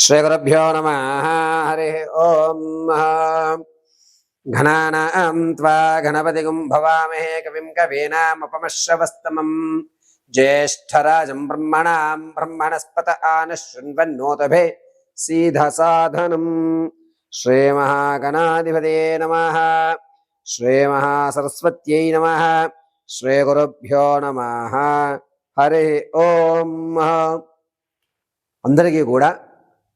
శ్రీగురుభ్యో నమ హరి ఓం ఘనానాం త్వా గణపతిగుం భవామహే కవిం కవీనాపమశ్రవస్తమం జ్యేష్టరాజం బ్రహ్మణాం బ్రహ్మణస్పత ఆన ఆనశృణ్వన్నోతభే సీధసాధనం శ్రీమహాగణాధిపతే నమ శ్రీమహాసరస్వత్యై నమ శ్రీగురుభ్యో నమ హరి ఓం అందరికీ కూడా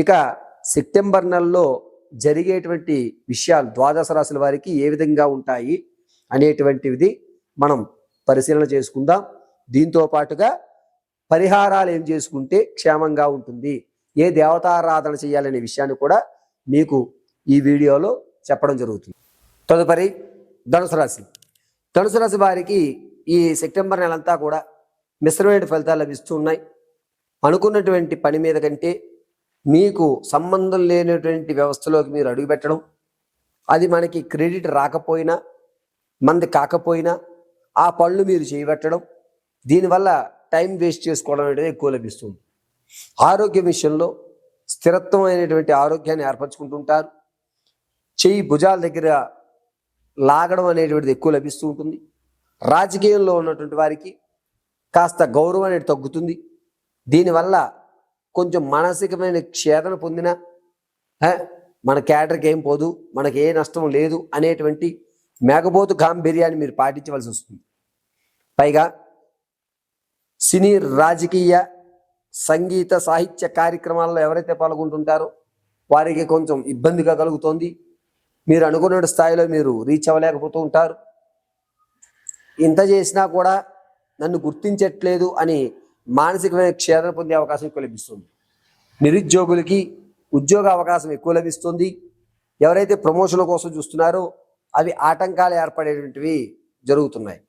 ఇక సెప్టెంబర్ నెలలో జరిగేటువంటి విషయాలు ద్వాదశ రాశుల వారికి ఏ విధంగా ఉంటాయి అనేటువంటిది మనం పరిశీలన చేసుకుందాం. దీంతో పాటుగా పరిహారాలు ఏం చేసుకుంటే క్షేమంగా ఉంటుంది? ఏ దేవతారాధన చేయాలనే విషయాన్ని కూడా మీకు ఈ వీడియోలో చెప్పడం జరుగుతుంది. తదుపరి ధనుసు రాశి. ధనుసు రాశి వారికి ఈ సెప్టెంబర్ నెలంతా కూడా మిశ్రమైన ఫలితాలు లభిస్తూ ఉన్నాయి. అనుకున్నటువంటి పని మీద కంటే మీకు సంబంధం లేనటువంటి వ్యవస్థలోకి మీరు అడుగుపెట్టడం అది మనకి క్రెడిట్ రాకపోయినా మంది కాకపోయినా ఆ పనులు మీరు చేయబెట్టడం దీనివల్ల టైం వేస్ట్ చేసుకోవడం అనేది ఎక్కువ లభిస్తుంది. ఆరోగ్య విషయంలో స్థిరత్వమైనటువంటి ఆరోగ్యాన్ని ఏర్పరచుకుంటుంటారు. చెయ్యి భుజాల దగ్గర లాగడం అనేటువంటిది ఎక్కువ లభిస్తూ ఉంటుంది. రాజకీయంలో ఉన్నటువంటి వారికి కాస్త గౌరవం అనేది తగ్గుతుంది. దీనివల్ల కొంచెం మానసికమైన క్షేదన పొందిన మన క్యాటర్కి ఏం పోదు మనకి ఏ నష్టం లేదు అనేటువంటి మేకపోతు గాంభీర్యాన్ని మీరు పాటించవలసి వస్తుంది. పైగా సినీ రాజకీయ సంగీత సాహిత్య కార్యక్రమాల్లో ఎవరైతే పాల్గొంటుంటారో వారికి కొంచెం ఇబ్బందిగా కలుగుతోంది. మీరు అనుకున్న స్థాయిలో మీరు రీచ్ అవ్వలేకపోతూ ఉంటారు. ఇంత చేసినా కూడా నన్ను గుర్తించట్లేదు అని మానసికమైన క్షేదన పొందే అవకాశం ఎక్కువ లభిస్తుంది. నిరుద్యోగులకి ఉద్యోగ అవకాశం ఎక్కువ లభిస్తుంది. ఎవరైతే ప్రమోషన్ల కోసం చూస్తున్నారో అవి ఆటంకాలు ఏర్పడేటువంటివి జరుగుతున్నాయి.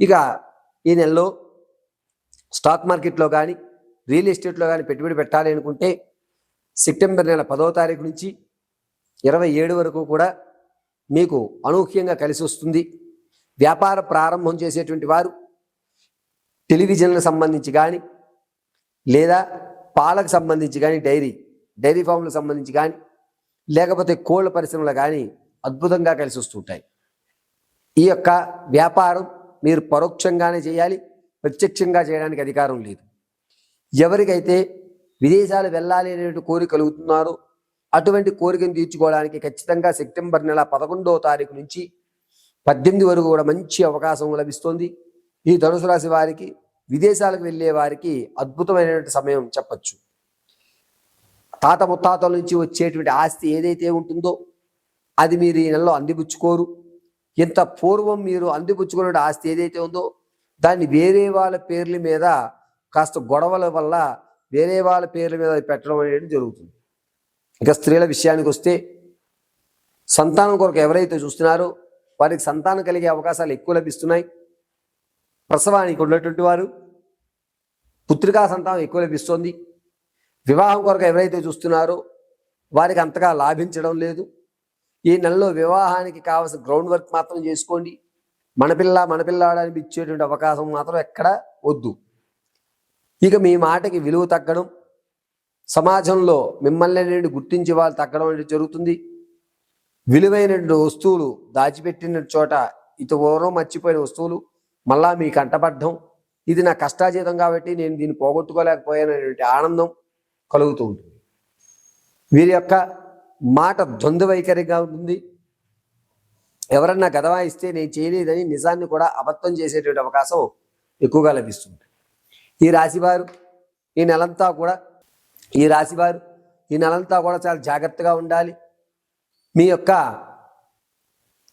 ఇక ఈ నెలలో స్టాక్ మార్కెట్లో కానీ రియల్ ఎస్టేట్లో కానీ పెట్టుబడి పెట్టాలి అనుకుంటే సెప్టెంబర్ నెల పదో తారీఖు నుంచి ఇరవై ఏడు వరకు కూడా మీకు అనూహ్యంగా కలిసి వస్తుంది. వ్యాపార ప్రారంభం చేసేటువంటి వారు టెలివిజన్లకు సంబంధించి కానీ లేదా పాలకు సంబంధించి కానీ డైరీ డైరీ ఫామ్లకు సంబంధించి కానీ లేకపోతే కోళ్ళ పరిశ్రమలు కానీ అద్భుతంగా కలిసి వస్తుంటాయి ఈ యొక్క వ్యాపారం మీరు పరోక్షంగానే చేయాలి ప్రత్యక్షంగా చేయడానికి అధికారం లేదు. ఎవరికైతే విదేశాలు వెళ్ళాలి అనేటువంటి కోరిక కలుగుతున్నారో అటువంటి కోరికను తీర్చుకోవడానికి ఖచ్చితంగా సెప్టెంబర్ నెల పదకొండవ తారీఖు నుంచి పద్దెనిమిది వరకు కూడా మంచి అవకాశం లభిస్తుంది. ఈ ధనుసు రాశి వారికి విదేశాలకు వెళ్ళే వారికి అద్భుతమైనటువంటి సమయం చెప్పచ్చు. తాత ముత్తాతల నుంచి వచ్చేటువంటి ఆస్తి ఏదైతే ఉంటుందో అది మీరు ఈ నెలలో అందిపుచ్చుకోరు. ఇంత పూర్వం మీరు అందిపుచ్చుకునే ఆస్తి ఏదైతే ఉందో దాన్ని వేరే వాళ్ళ పేర్ల మీద కాస్త గొడవల వల్ల వేరే వాళ్ళ పేర్ల మీద పెట్టడం అనేది జరుగుతుంది. ఇక స్త్రీల విషయానికి వస్తే సంతానం కొరకు ఎవరైతే చూస్తున్నారో వారికి సంతానం కలిగే అవకాశాలు ఎక్కువ లభిస్తున్నాయి. ప్రసవానికి ఉన్నటువంటి వారు పుత్రికా సంతానం ఎక్కువ లభిస్తోంది. వివాహం కొరకు ఎవరైతే చూస్తున్నారో వారికి అంతగా లాభించడం లేదు. ఈ నెలలో వివాహానికి కావాల్సిన గ్రౌండ్ వర్క్ మాత్రం చేసుకోండి. మన పిల్ల మన పిల్లాడని ఇచ్చేటువంటి అవకాశం మాత్రం ఎక్కడ వద్దు. ఇక మీ మాటకి విలువ తగ్గడం సమాజంలో మిమ్మల్ని అనేది గుర్తించి వాళ్ళు తగ్గడం అనేది జరుగుతుంది. విలువైనటువంటి వస్తువులు దాచిపెట్టిన చోట ఇత పూర్వం మర్చిపోయిన వస్తువులు మళ్ళా మీ కంటపడ్డం ఇది నా కష్టాజీతం కాబట్టి నేను దీన్ని పోగొట్టుకోలేకపోయాననేటువంటి ఆనందం కలుగుతూ ఉంటుంది. వీరి యొక్క మాట ద్వంద్వ వైఖరిగా ఉంటుంది. ఎవరన్నా గదవా ఇస్తే నేను చేయలేదని నిజాన్ని కూడా అబద్ధం చేసేటువంటి అవకాశం ఎక్కువగా లభిస్తుంది. ఈ రాశివారు ఈ నెలంతా కూడా ఈ రాశివారు ఈ నెలంతా కూడా చాలా జాగ్రత్తగా ఉండాలి. మీ యొక్క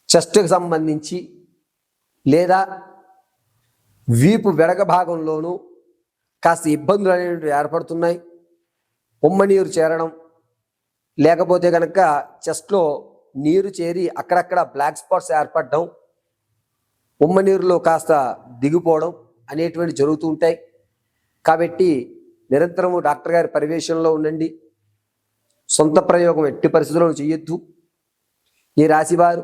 చెస్ట్కి సంబంధించి లేదా వీపు వెడగ భాగంలోనూ కాస్త ఇబ్బందులు అనేవి ఏర్పడుతున్నాయి. ఉమ్మ నీరు చేరడం లేకపోతే కనుక చెస్ట్లో నీరు చేరి అక్కడక్కడ బ్లాక్ స్పాట్స్ ఏర్పడడం ఉమ్మ నీరులో కాస్త దిగిపోవడం అనేటువంటి జరుగుతూ ఉంటాయి. కాబట్టి నిరంతరము డాక్టర్ గారి పర్యవేక్షణలో ఉండండి. సొంత ప్రయోగం ఎట్టి పరిస్థితుల్లో చేయొద్దు ఈ రాశివారు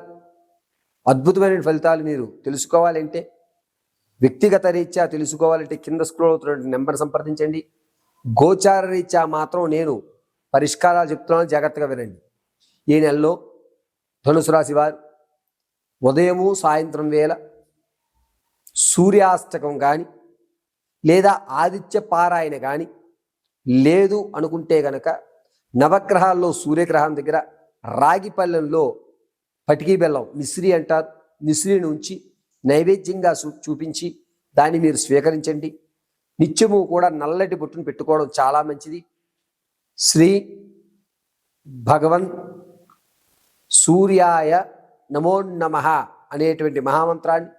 అద్భుతమైన ఫలితాలు మీరు తెలుసుకోవాలంటే వ్యక్తిగత రీత్యా తెలుసుకోవాలంటే కింద స్క్రోల్ అవుతున్న నెంబర్ సంప్రదించండి. గోచార రీత్యా మాత్రం నేను పరిష్కారాలు చెప్తున్నాను జాగ్రత్తగా వినండి. ఈ నెలలో ధనుసు రాశి వారు ఉదయము సాయంత్రం వేళ సూర్యాస్తకం కానీ లేదా ఆదిత్య పారాయణ కానీ లేదు అనుకుంటే గనక నవగ్రహాల్లో సూర్యగ్రహం దగ్గర రాగి పళ్ళెంలో పటికీ బెల్లం మిశ్రీ అంటారు. మిశ్రీ నుంచి నైవేద్యంగా చూ- చూపించి దాన్ని మీరు స్వీకరించండి. నిత్యము కూడా నల్లటి బొట్టును పెట్టుకోవడం చాలా మంచిది. శ్రీ భగవన్ సూర్యాయ నమో నమ అనేటువంటి మహామంత్రాన్ని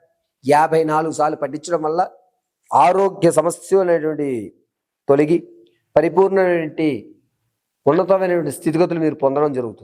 యాభై నాలుగు సార్లు పఠించడం వల్ల ఆరోగ్య సమస్య అనేటువంటి తొలగి పరిపూర్ణమైనటువంటి ఉన్నతమైనటువంటి స్థితిగతులు మీరు పొందడం జరుగుతుంది.